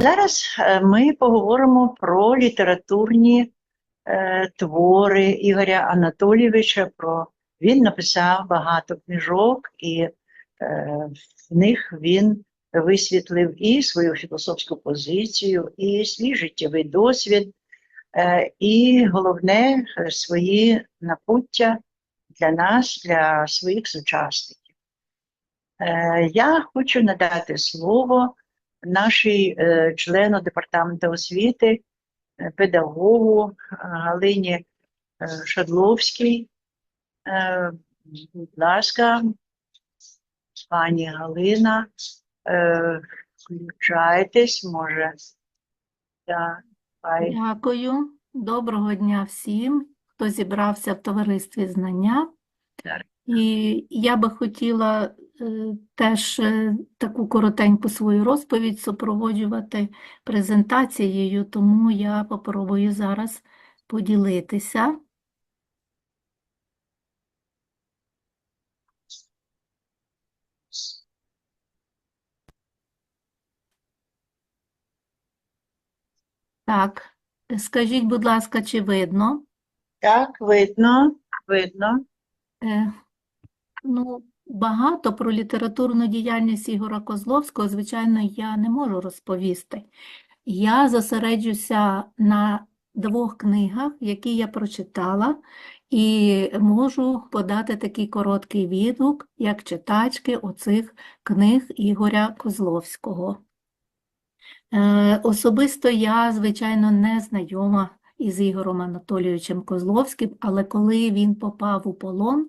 Зараз е, ми поговоримо про літературні е, твори Ігоря Анатолійовича. Про він написав багато книжок, і е, в них він висвітлив і свою філософську позицію, і свій життєвий досвід, е, і головне е, свої напуття для нас, для своїх сучасників. Е, я хочу надати слово нашій е, члену департаменту освіти, е, педагогу е, Галині е, Шадловській. Е, Будь ласка, пані Галина, е, включайтесь, може. Да, хай. Дякую. Доброго дня всім, хто зібрався в товаристві знання. Так. І я би хотіла теж е, таку коротеньку свою розповідь супроводжувати презентацією, тому я попробую зараз поділитися. Так, скажіть, будь ласка, чи видно? Так, видно, видно. Е, Ну, багато про літературну діяльність Ігора Козловського, звичайно, я не можу розповісти. Я зосереджуся на двох книгах, які я прочитала, і можу подати такий короткий відгук, як читачки оцих книг Ігоря Козловського. Е, Особисто я, звичайно, не знайома із Ігорем Анатолійовичем Козловським, але коли він попав у полон,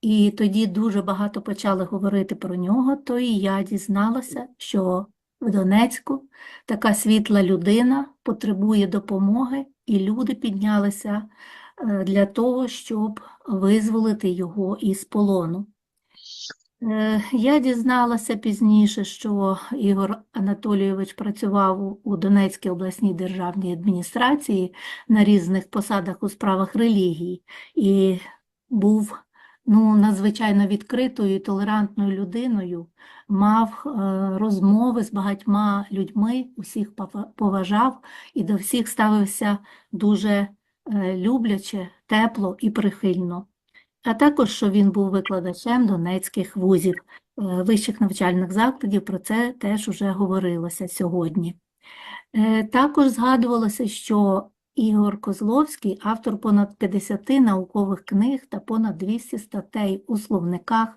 і тоді дуже багато почали говорити про нього, то і я дізналася, що в Донецьку така світла людина потребує допомоги, і люди піднялися е, для того, щоб визволити його із полону. Е, Я дізналася пізніше, що Ігор Анатолійович працював у- у Донецькій обласній державній адміністрації на різних посадах у справах релігії і був ну, надзвичайно відкритою і толерантною людиною, мав е, розмови з багатьма людьми, усіх поважав і до всіх ставився дуже е, любляче, тепло і прихильно а також, що він був викладачем донецьких вузів, е, вищих навчальних закладів, про це теж уже говорилося сьогодні. Також згадувалося, що Ігор Козловський – автор понад 50 наукових книг та понад 200 статей у словниках,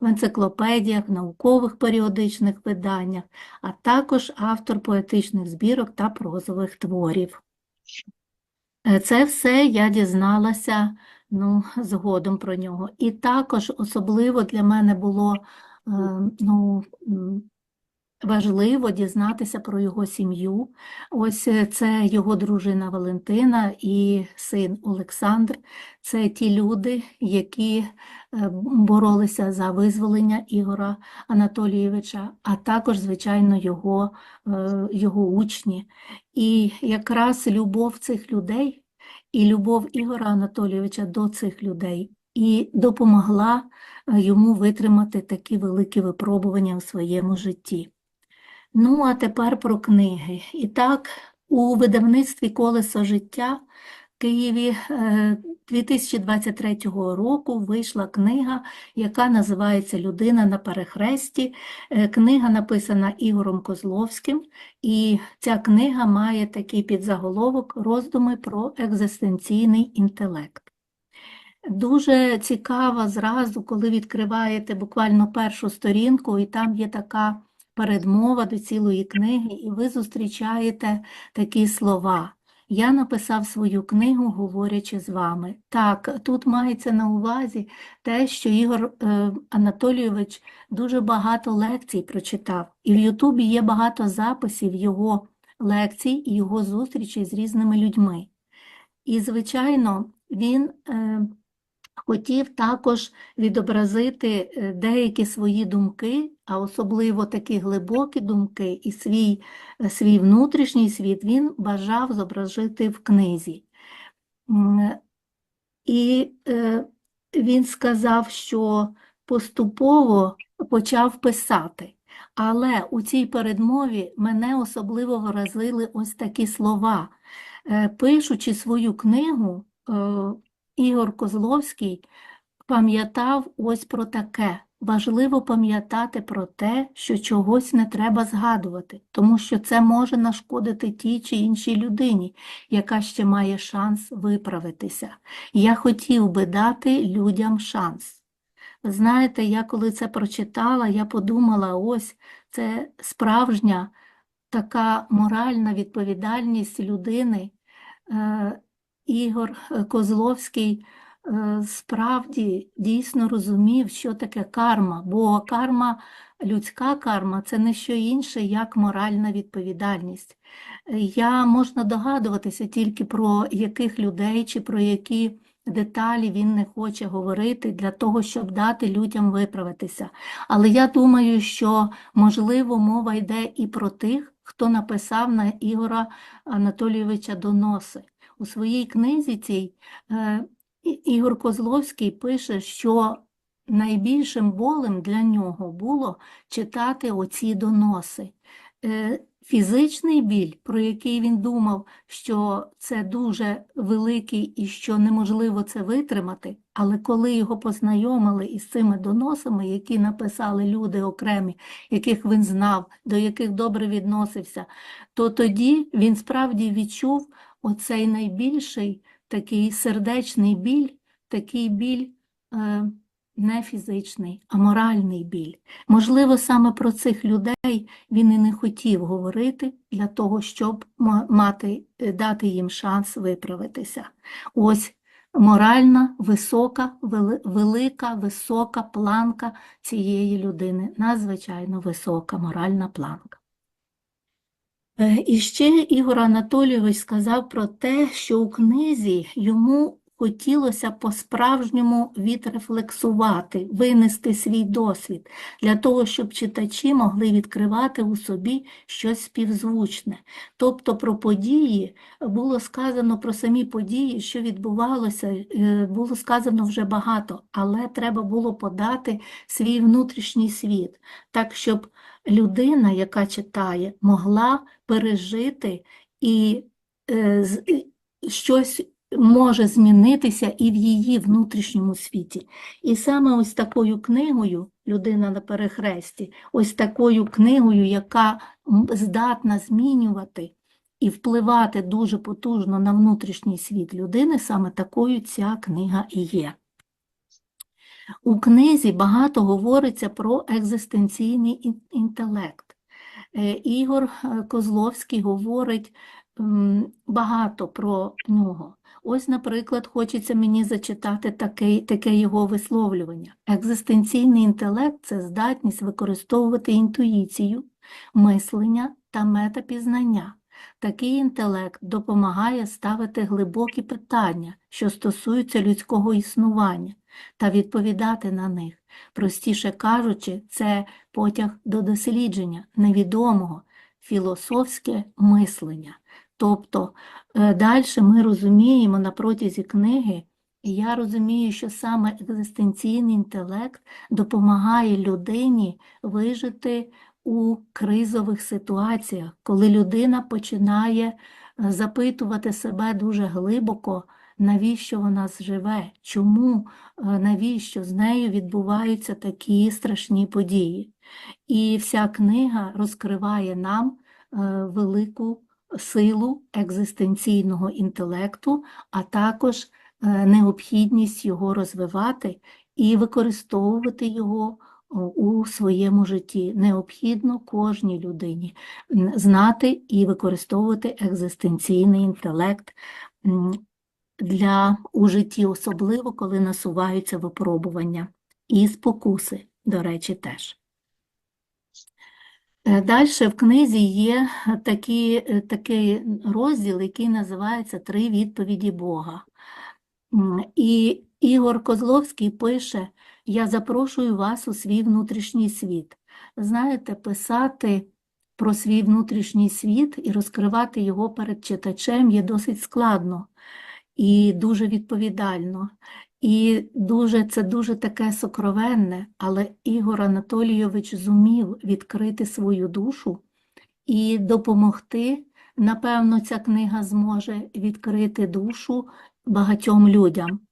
в енциклопедіях, наукових періодичних виданнях, а також автор поетичних збірок та прозових творів. Е, Це все я дізналася ну, згодом про нього. І також особливо для мене було е, ну, важливо дізнатися про його сім'ю. Ось е, це його дружина Валентина і син Олександр. Це ті люди, які е, боролися за визволення Ігора Анатолійовича, а також, звичайно, його, е, його учні. І якраз любов цих людей і любов Ігора Анатолійовича до цих людей і допомогла йому витримати такі великі випробування у своєму житті. Ну, а тепер про книги. І так, у видавництві «Колесо життя» в Києві е, 2023 року вийшла книга, яка називається «Людина на перехресті». Е, Книга написана Ігорем Козловським, і ця книга має такий підзаголовок «Роздуми про екзистенційний інтелект». Дуже цікаво зразу, коли відкриваєте буквально першу сторінку, і там є така передмова до цілої книги, і ви зустрічаєте такі слова. Я написав свою книгу, говорячи з вами. Так, тут мається на увазі те, що Ігор е, Анатолійович дуже багато лекцій прочитав, і в Ютубі є багато записів його лекцій і його зустрічей з різними людьми. І, звичайно, він е, хотів також відобразити е, деякі свої думки, а особливо такі глибокі думки і свій, свій внутрішній світ він бажав зобразити в книзі. І е, він сказав, що поступово почав писати. Але у цій передмові мене особливо вразили ось такі слова. Е, Пишучи свою книгу, е, Ігор Козловський пам'ятав ось про таке. Важливо пам'ятати про те, що чогось не треба згадувати, тому що це може нашкодити тій чи іншій людині, яка ще має шанс виправитися. Я хотів би дати людям шанс. Знаєте, я коли це прочитала, я подумала, ось це справжня така моральна відповідальність людини. Е, Ігор Козловський справді дійсно розумів, що таке карма, бо карма, людська карма це не що інше, як моральна відповідальність. Е, Я можна догадуватися тільки про яких людей чи про які деталі він не хоче говорити для того, щоб дати людям виправитися. Але я думаю, що можливо мова йде і про тих, хто написав на Ігора Анатолійовича доноси. У своїй книзі цій е, Ігор Козловський пише, що найбільшим болем для нього було читати оці доноси. Е, Фізичний біль, про який він думав, що це дуже великий і що неможливо це витримати, але коли його познайомили із цими доносами, які написали люди окремі, яких він знав, до яких добре відносився, то тоді він справді відчув оцей найбільший такий сердечний біль, такий біль е, не фізичний, а моральний біль. Можливо, саме про цих людей він і не хотів говорити для того, щоб мати, е, дати їм шанс виправитися. Ось моральна, висока, велика, висока планка цієї людини, надзвичайно висока моральна планка. Е, І ще Ігор Анатолійович сказав про те, що у книзі йому хотілося по-справжньому відрефлексувати, винести свій досвід, для того, щоб читачі могли відкривати у собі щось співзвучне. Тобто про події було сказано про самі події, що відбувалося, е, було сказано вже багато, але треба було подати свій внутрішній світ, так щоб людина, яка читає, могла пережити і е, щось може змінитися і в її внутрішньому світі. І саме ось такою книгою Людина на перехресті, ось такою книгою, яка здатна змінювати і впливати дуже потужно на внутрішній світ людини, саме такою ця книга і є. У книзі багато говориться про екзистенційний інтелект. Е, Ігор е, Козловський говорить багато про нього. Ось, наприклад, хочеться мені зачитати таке, таке його висловлювання. Екзистенційний інтелект це здатність використовувати інтуїцію, мислення та метапізнання. Такий інтелект допомагає ставити глибокі питання, що стосуються людського існування, та відповідати на них. Простіше кажучи, це потяг до дослідження невідомого, філософське мислення. Тобто далі ми розуміємо на протязі книги, і я розумію, що саме екзистенційний інтелект допомагає людині вижити у кризових ситуаціях, коли людина починає е, запитувати себе дуже глибоко, навіщо вона живе, чому, е, навіщо з нею відбуваються такі страшні події. І вся книга розкриває нам е, велику силу екзистенційного інтелекту, а також необхідність його розвивати і використовувати його у своєму житті. Необхідно кожній людині знати і використовувати екзистенційний інтелект для у житті, особливо коли насуваються випробування і спокуси, до речі, теж. Далі в книзі є такі, е, такий розділ, який називається Три відповіді Бога. І Ігор Козловський пише: Я запрошую вас у свій внутрішній світ. Знаєте, писати про свій внутрішній світ і розкривати його перед читачем є досить складно і дуже відповідально. І дуже, це дуже таке сокровенне, але Ігор Анатолійович зумів відкрити свою душу і допомогти. Напевно, ця книга зможе відкрити душу багатьом людям.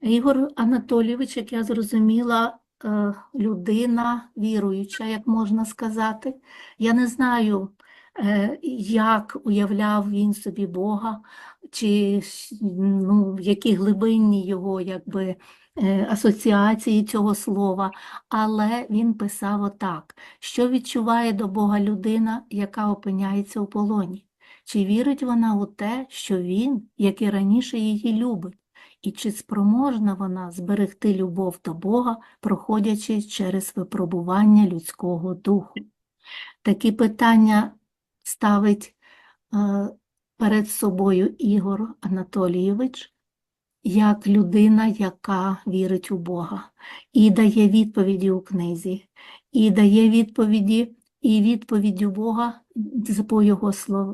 Ігор Анатолійович, як я зрозуміла, е, людина віруюча, як можна сказати. Я не знаю, е, як уявляв він собі Бога, чи ну, в якій глибинні його якби, е, асоціації цього слова, але він писав отак, що відчуває до Бога людина, яка опиняється у полоні. Чи вірить вона у те, що він, як і раніше, її любить? І чи спроможна вона зберегти любов до Бога, проходячи через випробування людського духу? Такі питання ставить е, перед собою Ігор Анатолійович як людина, яка вірить у Бога, і дає відповіді у книзі, і дає відповіді, і відповіддю Бога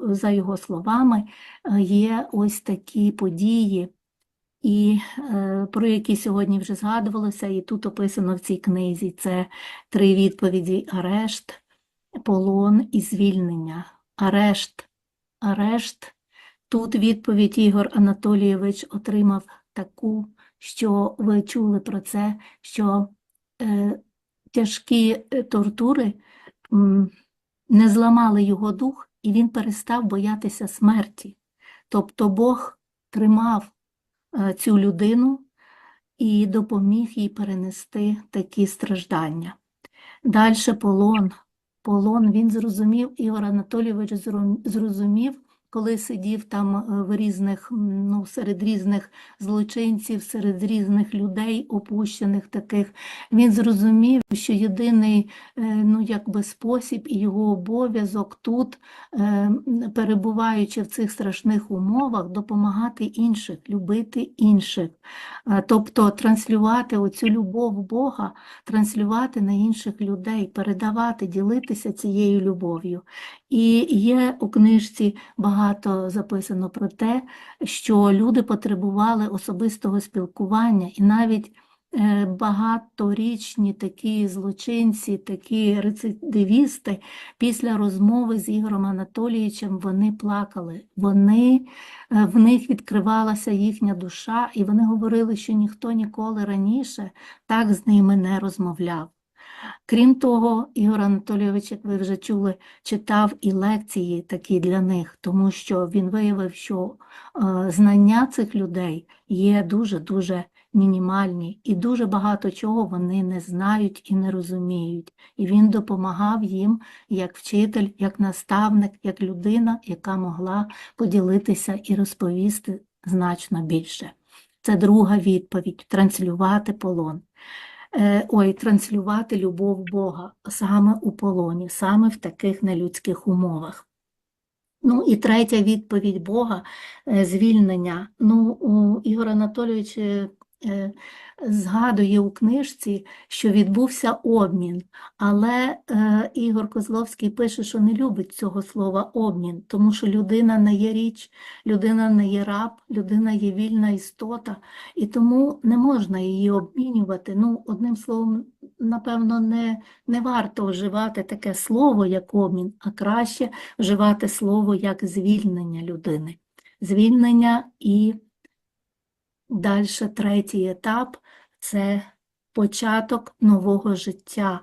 за його словами е, є ось такі події, і е, про які сьогодні вже згадувалося, і тут описано в цій книзі. Це три відповіді: арешт, полон і звільнення. Арешт, арешт. Тут відповідь Ігор Анатолійович отримав таку, що ви чули про це, що е, тяжкі е, тортури м, не зламали його дух, і він перестав боятися смерті. Тобто Бог тримав цю людину і допоміг їй перенести такі страждання. Далі полон. Полон він зрозумів, Ігор Анатолійович зрозумів, коли сидів там е, в різних, ну, серед різних злочинців, серед різних людей, опущених таких, він зрозумів, що єдиний е, ну, якби спосіб і його обов'язок тут, е, перебуваючи в цих страшних умовах, допомагати інших, любити інших. Тобто транслювати оцю любов Бога, транслювати на інших людей, передавати, ділитися цією любов'ю. І є у книжці багато записано про те, що люди потребували особистого спілкування, і навіть е, багаторічні такі злочинці, такі рецидивісти, після розмови з Ігорем Анатолійовичем вони плакали. Вони, е, в них відкривалася їхня душа, і вони говорили, що ніхто ніколи раніше так з ними не розмовляв. Крім того, Ігор Анатолійович, як ви вже чули, читав і лекції такі для них, тому що він виявив, що е, знання цих людей є дуже-дуже мінімальні, і дуже багато чого вони не знають і не розуміють. І він допомагав їм як вчитель, як наставник, як людина, яка могла поділитися і розповісти значно більше. Це друга відповідь транслювати полон. Е, Ой, транслювати любов Бога саме у полоні, саме в таких нелюдських умовах. Ну і третя відповідь Бога е, звільнення. Ну, у Ігор Анатолійович згадує у книжці, що відбувся обмін, але е, Ігор Козловський пише, що не любить цього слова обмін, тому що людина не є річ, людина не є раб, людина є вільна істота, і тому не можна її обмінювати. Ну, одним словом, напевно, не, не варто вживати таке слово, як обмін, а краще вживати слово як звільнення людини. Звільнення і далі третій етап це початок нового життя,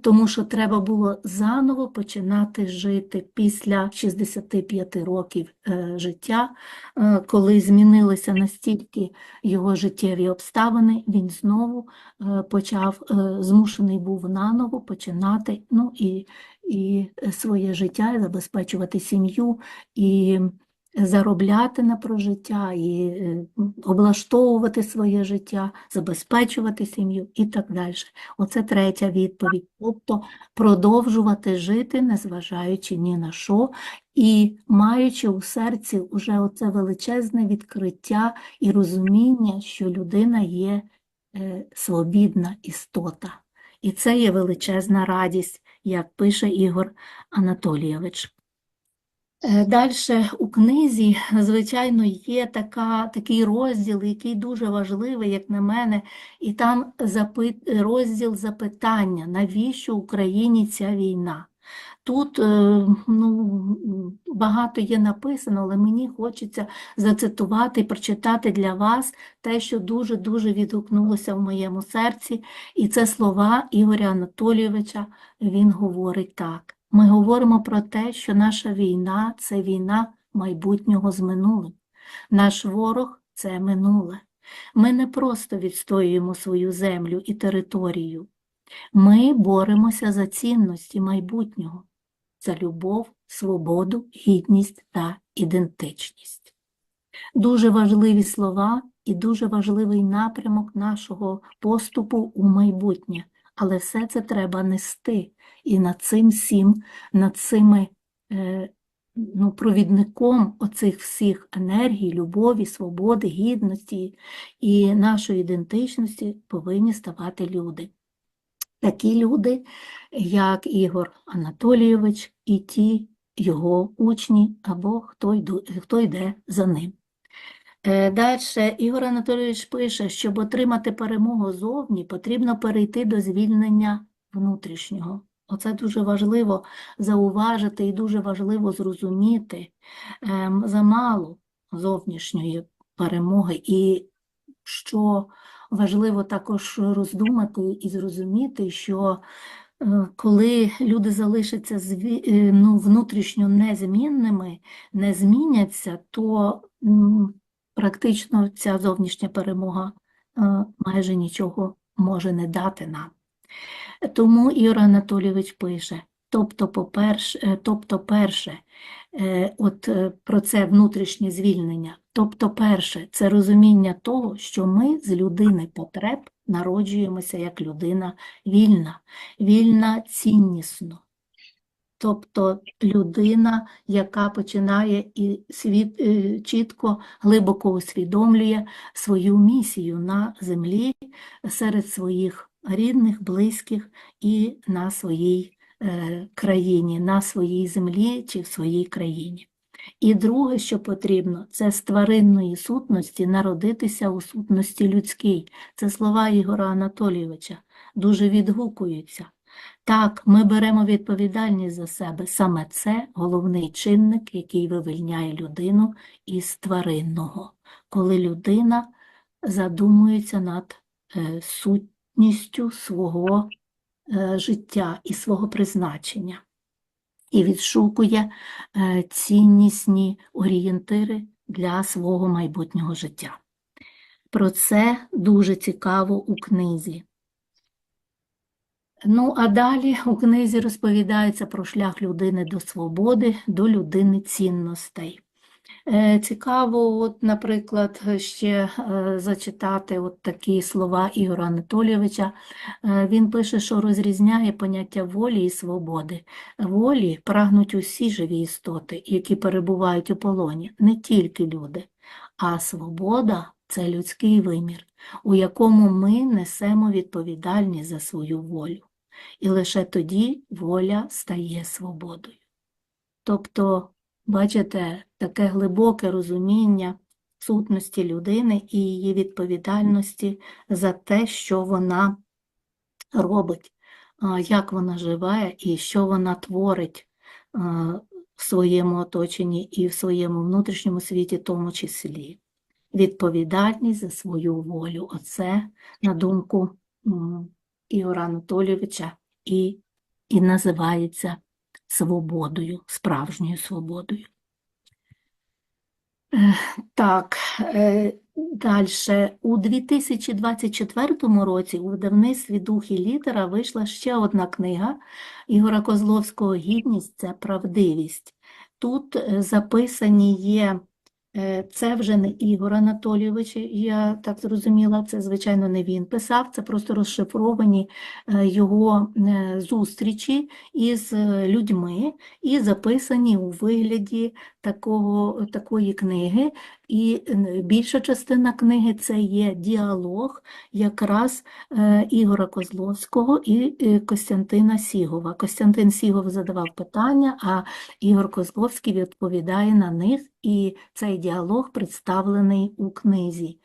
тому що треба було заново починати жити після 65 років е, життя, е, коли змінилися настільки його життєві обставини, він знову е, почав, змушений був наново починати, ну і, і своє життя, і забезпечувати сім'ю, і заробляти на прожиття, і е, облаштовувати своє життя, забезпечувати сім'ю і так далі. Оце третя відповідь. Тобто продовжувати жити, незважаючи ні на що, і маючи у серці уже оце величезне відкриття і розуміння, що людина є е, свобідна істота. І це є величезна радість, як пише Ігор Анатолійович. Далі у книзі, звичайно, є така, такий розділ, який дуже важливий, як на мене, і там запит, розділ запитання, навіщо Україні ця війна? Тут е, ну, багато є написано, але мені хочеться зацитувати і прочитати для вас те, що дуже-дуже відгукнулося в моєму серці, і це слова Ігоря Анатолійовича. Він говорить так. Ми говоримо про те, що наша війна це війна майбутнього з минулим. Наш ворог це минуле. Ми не просто відстоюємо свою землю і територію. Ми боремося за цінності майбутнього, за любов, свободу, гідність та ідентичність. Дуже важливі слова і дуже важливий напрямок нашого поступу у майбутнє, але все це треба нести. І над цим всім, над цими е, ну, провідником оцих всіх енергій, любові, свободи, гідності і нашої ідентичності повинні ставати люди. Такі люди, як Ігор Анатолійович і ті його учні, або хто, йду, хто йде за ним. Далі Ігор Анатолійович пише, щоб отримати перемогу зовні, потрібно перейти до звільнення внутрішнього. Оце дуже важливо зауважити і дуже важливо зрозуміти ем, замало зовнішньої перемоги, і що важливо також роздумати і зрозуміти, що е, коли люди залишаться зві- е, ну, внутрішньо незмінними, не зміняться, то м, практично ця зовнішня перемога е, майже нічого може не дати нам. Тому Ігор Анатолійович пише, тобто, по-перше, тобто перше, е, от е, про це внутрішнє звільнення, тобто перше, це розуміння того, що ми з людини потреб народжуємося як людина вільна, вільна ціннісно. Тобто людина, яка починає і світ, е, чітко, глибоко усвідомлює свою місію на землі серед своїх рідних, близьких і на своїй е, країні, на своїй землі чи в своїй країні. І друге, що потрібно, це з тваринної сутності народитися у сутності людській. Це слова Ігора Анатолійовича дуже відгукуються. Так, ми беремо відповідальність за себе. Саме це головний чинник, який вивільняє людину із тваринного, коли людина задумується над е, сутністю свого е, життя і свого призначення і відшукує е, ціннісні орієнтири для свого майбутнього життя. Про це дуже цікаво у книзі. Ну, а далі у книзі розповідається про шлях людини до свободи, до людини цінностей. Е, Цікаво, от, наприклад, ще е, зачитати от такі слова Ігора Анатолійовича. Е, Він пише, що розрізняє поняття волі і свободи. Волі прагнуть усі живі істоти, які перебувають у полоні, не тільки люди, а свобода це людський вимір, у якому ми несемо відповідальність за свою волю. І лише тоді воля стає свободою. Тобто, бачите, таке глибоке розуміння сутності людини і її відповідальності за те, що вона робить, як вона живе і що вона творить в своєму оточенні і в своєму внутрішньому світі, тому числі. Відповідальність за свою волю. Оце, на думку Ігора Анатолійовича, і, і називається свободою, справжньою свободою. Е, Так, далі. У 2024 році у видавництві «Дух і літера» вийшла ще одна книга Ігора Козловського «Гідність – це правдивість». Тут е, записані є Е, Це вже не Ігор Анатолійович, я так зрозуміла, це, звичайно, не він писав, це просто розшифровані е, його е, зустрічі із е, людьми і записані у вигляді такого, такої книги. І більша частина книги це є діалог якраз е, Ігора Козловського і е, Костянтина Сігова. Костянтин Сігов задавав питання, а Ігор Козловський відповідає на них, і цей діалог представлений у книзі.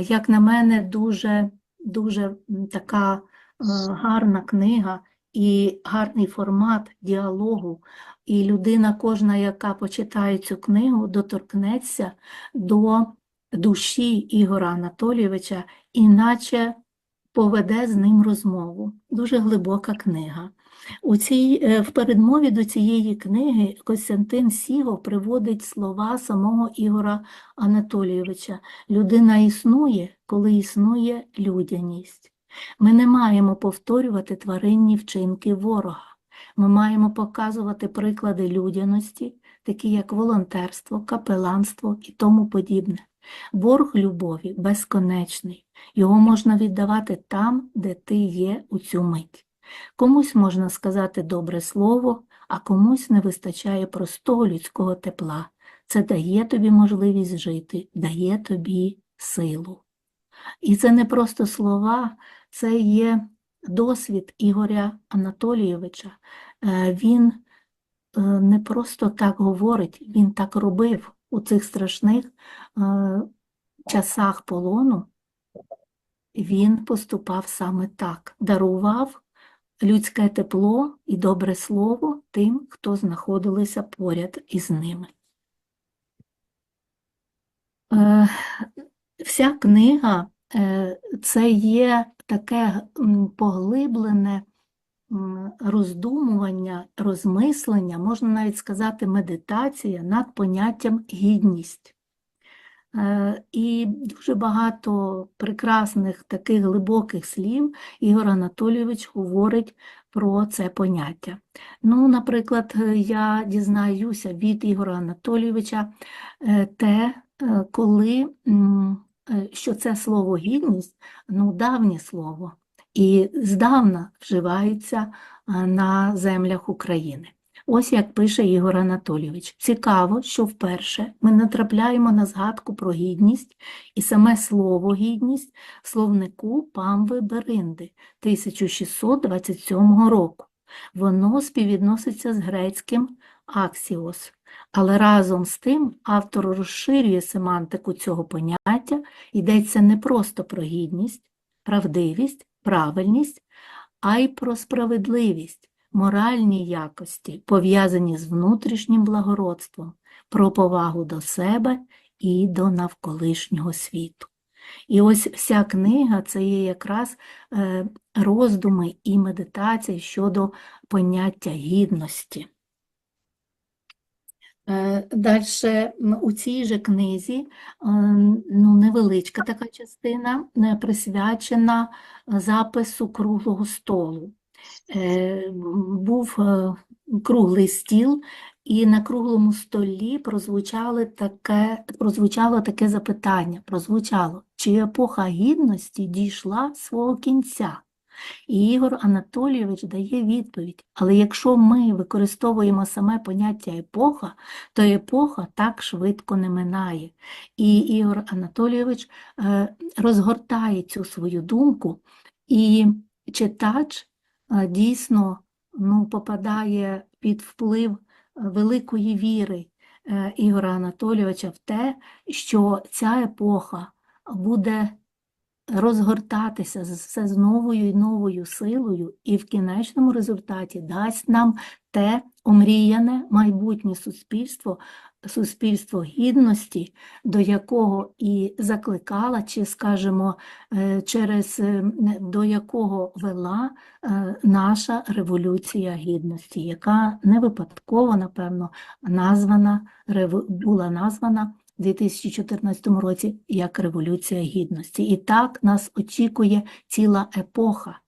Як на мене, дуже, дуже така е, гарна книга і гарний формат діалогу. І людина кожна, яка почитає цю книгу, доторкнеться до душі Ігора Анатолійовича, іначе поведе з ним розмову. Дуже глибока книга. У цій, е, в передмові до цієї книги Костянтин Сігов приводить слова самого Ігора Анатолійовича. Людина існує, коли існує людяність. Ми не маємо повторювати тваринні вчинки ворога. Ми маємо показувати приклади людяності, такі як волонтерство, капеланство і тому подібне. Борг любові безконечний. Його можна віддавати там, де ти є у цю мить. Комусь можна сказати добре слово, а комусь не вистачає простого людського тепла. Це дає тобі можливість жити, дає тобі силу. І це не просто слова, це є досвід Ігоря Анатолійовича. Е, Він е, не просто так говорить, він так робив у цих страшних е, часах полону. Він поступав саме так, дарував людське тепло і добре слово тим, хто знаходилися поряд із ними. Вся книга це є таке поглиблене роздумування, розмислення, можна навіть сказати, медитація над поняттям гідність. Е, І дуже багато прекрасних таких глибоких слів Ігор Анатолійович говорить про це поняття. Ну, наприклад, е, я дізнаюся від Ігора Анатолійовича е, те, коли, що це слово гідність, ну, давнє слово, і здавна вживається е, на землях України. Ось як пише Ігор Анатолійович. Цікаво, що вперше ми натрапляємо на згадку про гідність і саме слово гідність в словнику Памви Беринди 1627 року. Воно співвідноситься з грецьким аксіос. Але разом з тим автор розширює семантику цього поняття, йдеться не просто про гідність, правдивість, правильність, а й про справедливість, моральні якості, пов'язані з внутрішнім благородством, про повагу до себе і до навколишнього світу. І ось вся книга це є якраз е, роздуми і медитації щодо поняття гідності. Далі у цій же книзі е, ну, невеличка така частина е, присвячена запису круглого столу. Е, Був е, круглий стіл, і на круглому столі прозвучали таке, прозвучало таке запитання, прозвучало, чи епоха гідності дійшла свого кінця? І Ігор Анатолійович дає відповідь, але якщо ми використовуємо саме поняття епоха, то епоха так швидко не минає. І Ігор Анатолійович е, розгортає цю свою думку, і читач е, дійсно ну, попадає під вплив великої віри е, Ігора Анатолійовича в те, що ця епоха буде розгортатися все з новою і новою силою, і в кінечному результаті дасть нам те омріяне майбутнє суспільство, суспільство гідності, до якого і закликала, чи, скажімо, е, через е, до якого вела е, наша революція гідності, яка не випадково, напевно, названа, була названа 2014 році як Революція Гідності. І так нас очікує ціла епоха.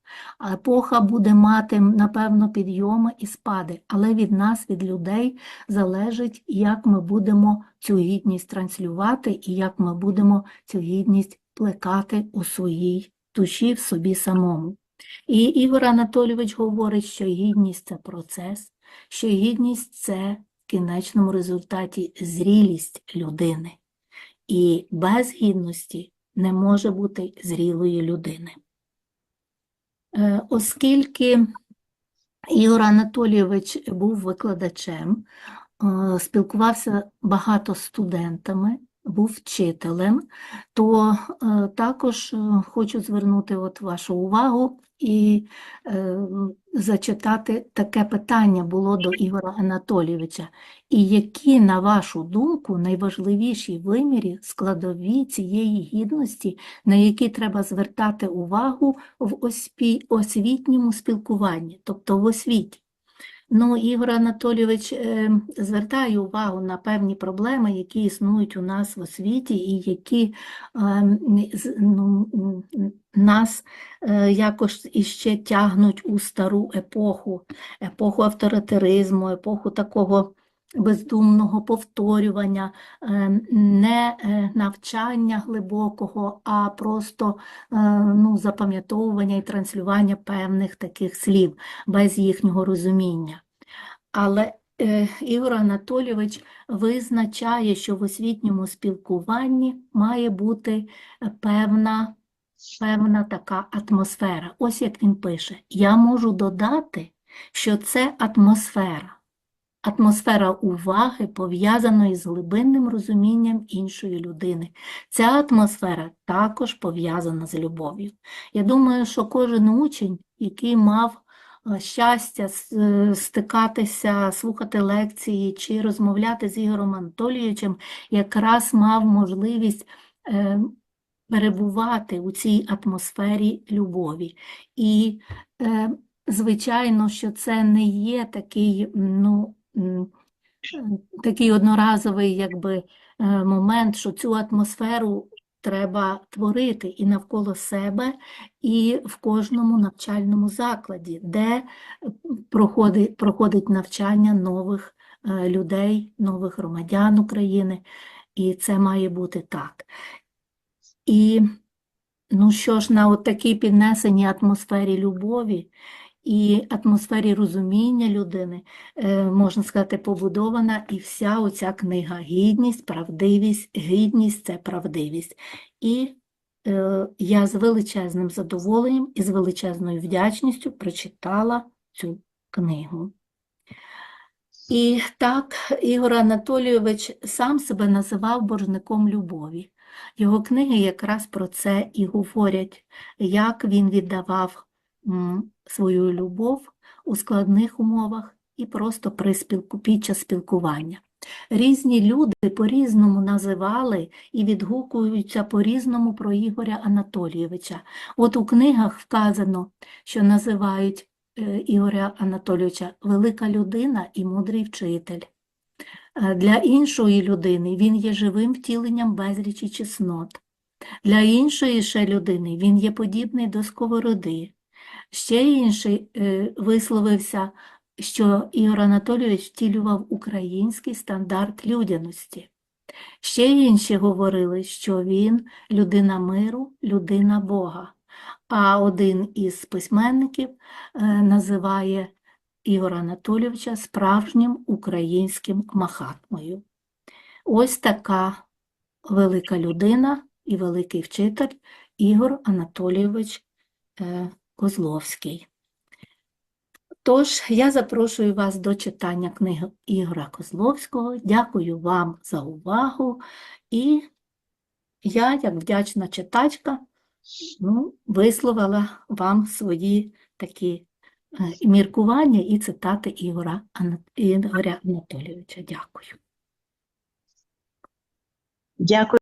Епоха буде мати, напевно, підйоми і спади, але від нас, від людей, залежить, як ми будемо цю гідність транслювати і як ми будемо цю гідність плекати у своїй душі, в собі самому. І Ігор Анатолійович говорить, що гідність це процес, що гідність це кінечному результаті зрілість людини. І без гідності не може бути зрілої людини. Е, Оскільки Ігор Анатолійович був викладачем, е, спілкувався багато з студентами, був вчителем, то е, також е, хочу звернути от вашу увагу і е, зачитати таке питання було до Ігора Анатолійовича. І які, на вашу думку, найважливіші вимірі складові цієї гідності, на які треба звертати увагу в освітньому спілкуванні, тобто в освіті? Ну, Ігор Анатолійович звертаю увагу на певні проблеми, які існують у нас в освіті, і які е, ну, нас е, якось іще тягнуть у стару епоху, епоху авторитаризму, епоху такого бездумного повторювання, е, не е, навчання глибокого, а просто е, ну, запам'ятовування і транслювання певних таких слів без їхнього розуміння. Але Ігор Анатолійович визначає, що в освітньому спілкуванні має бути певна, певна така атмосфера. Ось як він пише: Я можу додати, що це атмосфера. Атмосфера уваги, пов'язаної з глибинним розумінням іншої людини. Ця атмосфера також пов'язана з любов'ю. Я думаю, що кожен учень, який мав е, щастя е, стикатися, слухати лекції чи розмовляти з Ігорем Анатолійовичем, якраз мав можливість е, перебувати у цій атмосфері любові. І, звичайно, що це не є такий, ну, такий одноразовий якби, е, момент, що цю атмосферу треба творити і навколо себе, і в кожному навчальному закладі, де проходить, проходить навчання нових е, людей, нових громадян України, і це має бути так. І ну що ж, на от такій піднесеній атмосфері любові і атмосфері розуміння людини, е, можна сказати, побудована і вся оця книга «Гідність, правдивість, гідність – це правдивість». І е, я з величезним задоволенням і з величезною вдячністю прочитала цю книгу. І так Ігор Анатолійович сам себе називав боржником любові. Його книги якраз про це і говорять, як він віддавав свою любов у складних умовах і просто при спілку, під час спілкування. Різні люди по-різному називали і відгукуються по-різному про Ігоря Анатолійовича. От у книгах вказано, що називають е, Ігоря Анатолійовича велика людина і мудрий вчитель. Е, Для іншої людини він є живим втіленням безлічі чеснот. Для іншої ще людини він є подібний до сковороди. Ще інший е, висловився, що Ігор Анатолійович втілював український стандарт людяності. Ще інші говорили, що він людина миру, людина Бога. А один із письменників е, називає Ігора Анатолійовича справжнім українським махатмою. Ось така велика людина і великий вчитель Ігор Анатолійович е, Козловський. Тож, я запрошую вас до читання книги Ігора Козловського. Дякую вам за увагу. І я, як вдячна читачка, ну, висловила вам свої такі е, міркування і цитати Ігора, Ігоря Анатолійовича. Дякую. Дякую.